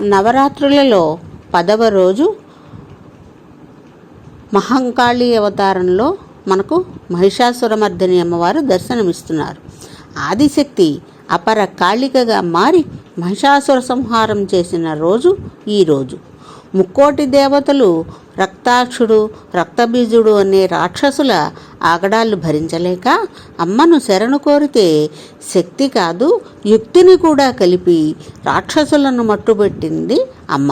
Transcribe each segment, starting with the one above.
నవరాత్రులలో పదవ రోజు మహంకాళి అవతారంలో మనకు మహిషాసురమర్దిని అమ్మవారు దర్శనమిస్తున్నారు. ఆదిశక్తి అపర కాళికగా మారి మహిషాసుర సంహారం చేసిన రోజు ఈరోజు ముక్కోటి దేవతలు రక్తాక్షుడు రక్తబీజుడు అనే రాక్షసుల ఆగడాలు భరించలేక అమ్మను శరణు కోరితే శక్తి కాదు యుక్తిని కూడా కలిపి రాక్షసులను మట్టుబెట్టింది అమ్మ.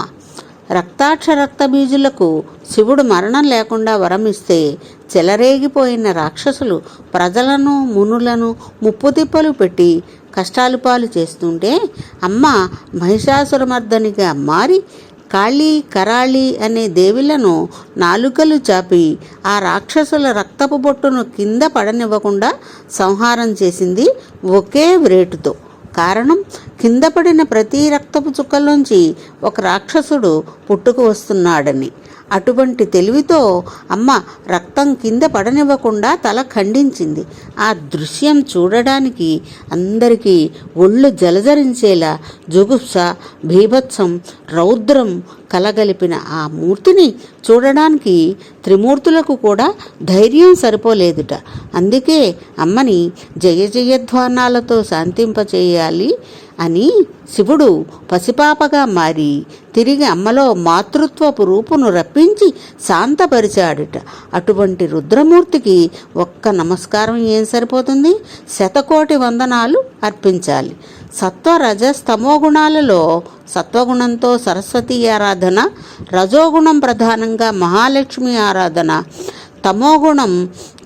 రక్తాక్ష రక్తబీజులకు శివుడు మరణం లేకుండా వరమిస్తే చెలరేగిపోయిన రాక్షసులు ప్రజలను మునులను ముప్పుతిప్పలు పెట్టి కష్టాలు పాలు చేస్తుంటే అమ్మ మహిషాసురమర్దనిగా మారి కాళీ కరాళి అనే దేవిలను నాలుకలు చాపి ఆ రాక్షసుల రక్తపు బొట్టును కింద పడనివ్వకుండా సంహారం చేసింది ఒకే వ్రేటుతో. కారణం కింద పడిన ప్రతి రక్తపు చుక్కలోంచి ఒక రాక్షసుడు పుట్టుకు వస్తున్నాడని. అటువంటి తెలివితో అమ్మ రక్తం కింద పడనివ్వకుండా తల ఖండించింది. ఆ దృశ్యం చూడడానికి అందరికీ ఒళ్ళు జలజరించేలా జుగుప్స భీభత్సం రౌద్రం కలగలిపిన ఆ మూర్తిని చూడడానికి త్రిమూర్తులకు కూడా ధైర్యం సరిపోలేదుట. అందుకే అమ్మని జయ జయధ్వానాలతో శాంతింపచేయాలి. అని శివుడు పసిపాపగా మారి తిరిగి అమ్మలో మాతృత్వపు రూపును రప్పించి శాంతపరిచాడుట. అటువంటి రుద్రమూర్తికి ఒక్క నమస్కారం ఏం సరిపోతుంది? శతకోటి వందనాలు అర్పించాలి. సత్వ రజస్ గుణాలలో సత్వగుణంతో సరస్వతి ఆరాధన రజోగుణం ప్రధానంగా మహాలక్ష్మి ఆరాధన తమోగుణం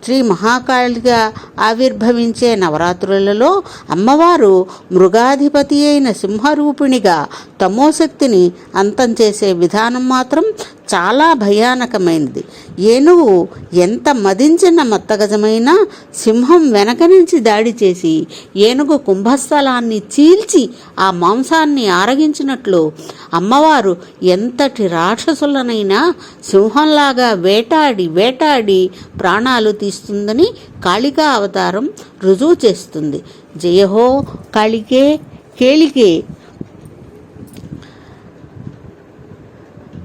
శ్రీ మహాకాళిగా ఆవిర్భవించే నవరాత్రులలో అమ్మవారు మృగాధిపతి అయిన సింహరూపిణిగా తమోశక్తిని అంతం చేసే విధానం మాత్రం చాలా భయానకమైనది. ఏనుగు ఎంత మదించిన మత్తగజమైనా సింహం వెనక నుంచి దాడి చేసి ఏనుగు కుంభస్థలాన్ని చీల్చి ఆ మాంసాన్ని ఆరగించినట్లు అమ్మవారు ఎంతటి రాక్షసులనైనా సింహంలాగా వేటాడి వేటాడి ప్రాణాలు తీస్తుందని కాళికా అవతారం రుజువు చేస్తుంది. జయహో కాళికే కేళికే.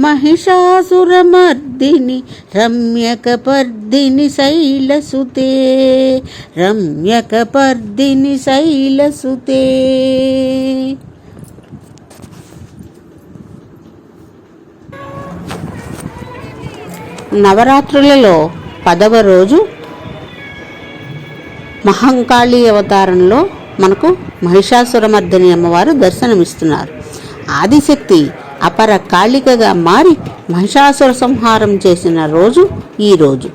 మహిషాసురమర్దిని రమ్యకపర్దిని శైలసుతే రమ్యకపర్దిని శైలసుతే. నవరాత్రులలో పదవ రోజు మహంకాళి అవతారంలో మనకు మహిషాసురమర్దిని అమ్మవారు దర్శనమిస్తున్నారు. ఆదిశక్తి అపర కాళికగా మారి మహిషాసుర సంహారం చేసిన రోజు ఈ రోజు.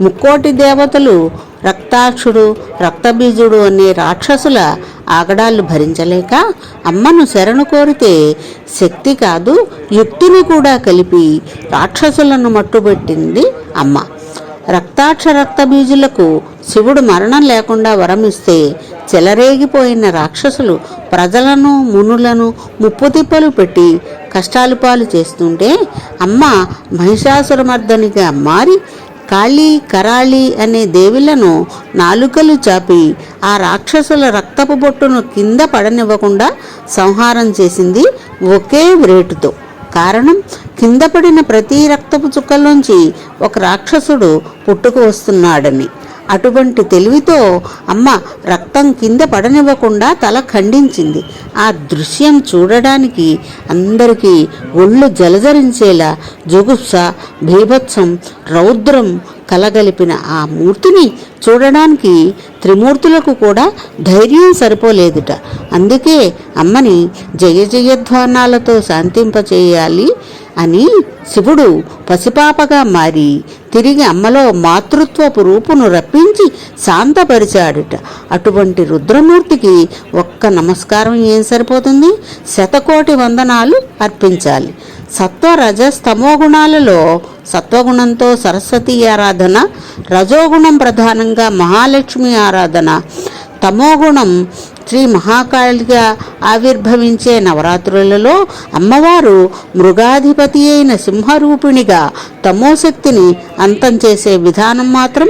ముక్కోటి దేవతలు రక్తాక్షుడు రక్తబీజుడు అనే రాక్షసుల ఆగడాలు భరించలేక అమ్మను శరణు కోరితే శక్తి కాదు యుక్తిని కూడా కలిపి రాక్షసులను మట్టుబెట్టింది అమ్మ. రక్తాక్ష రక్తబీజులకు శివుడు మరణం లేకుండా వరమిస్తే చెలరేగిపోయిన రాక్షసులు ప్రజలను మునులను ముప్పుతిప్పలు పెట్టి కష్టాలు పాలు చేస్తుంటే అమ్మ మహిషాసురమర్దనిగా మారి కాళీ కరాళి అనే దేవిలను నాలుకలు చాపి ఆ రాక్షసుల రక్తపు బొట్టును కింద పడనివ్వకుండా సంహారం చేసింది ఒకే వ్రేటుతో. కారణం కింద పడిన ప్రతి రక్తపు చుక్కల్లోంచి ఒక రాక్షసుడు పుట్టుకు వస్తున్నాడని. అటువంటి తెలివితో అమ్మ రక్తం కింద పడనివ్వకుండా తల ఖండించింది. ఆ దృశ్యం చూడడానికి అందరికీ ఒళ్ళు జలజరించేలా జుగుప్స భీభత్సం రౌద్రం కలగలిపిన ఆ మూర్తిని చూడడానికి త్రిమూర్తులకు కూడా ధైర్యం సరిపోలేదుట. అందుకే అమ్మని జయ జయధ్వానాలతో శాంతింపచేయాలి. అని శివుడు పసిపాపగా మారి తిరిగి అమ్మలో మాతృత్వపు రూపును రప్పించి శాంతపరిచాడుట. అటువంటి రుద్రమూర్తికి ఒక్క నమస్కారం ఏం సరిపోతుంది? శతకోటి వందనాలు అర్పించాలి. సత్వ రజస్ గుణాలలో సత్వగుణంతో సరస్వతి ఆరాధన రజోగుణం ప్రధానంగా మహాలక్ష్మి ఆరాధన తమోగుణం శ్రీ మహాకాళిగా ఆవిర్భవించే నవరాత్రులలో అమ్మవారు మృగాధిపతి అయిన సింహరూపిణిగా తమోశక్తిని అంతం చేసే విధానం మాత్రం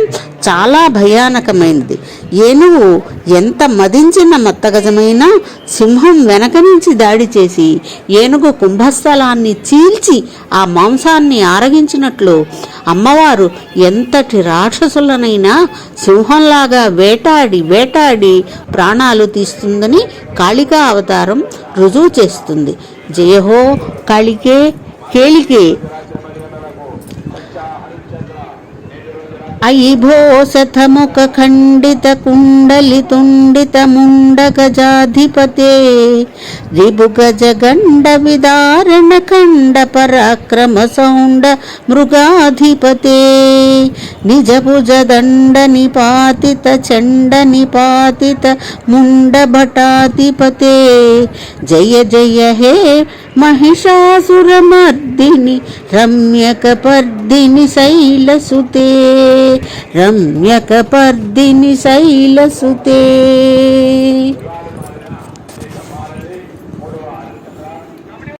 చాలా భయానకమైనది. ఏనుగు ఎంత మదించిన మత్తగజమైనా సింహం వెనక నుంచి దాడి చేసి ఏనుగు కుంభస్థలాన్ని చీల్చి ఆ మాంసాన్ని ఆరగించినట్లు అమ్మవారు ఎంతటి రాక్షసులనైనా సింహంలాగా వేటాడి వేటాడి ప్రాణాలు తీస్తుందని కాళికా అవతారం రుజువు చేస్తుంది. జయహో కాళికే కేళికే. अयिभोसथमुखखण्डितकुण्डलितुण्डितमुण्डगजाधिपते रिभुगजगण्डविदारणखण्डपराक्रमसौण्ड मृगाधिपते निजभुजदण्डनिपातितचण्डनिपातितमुण्डभटाधिपते जय जय हे महिषासुरमर्दिनि रम्यकपर्दिनि शैलसुते రమ్యకపర్దిని శైలసుతే.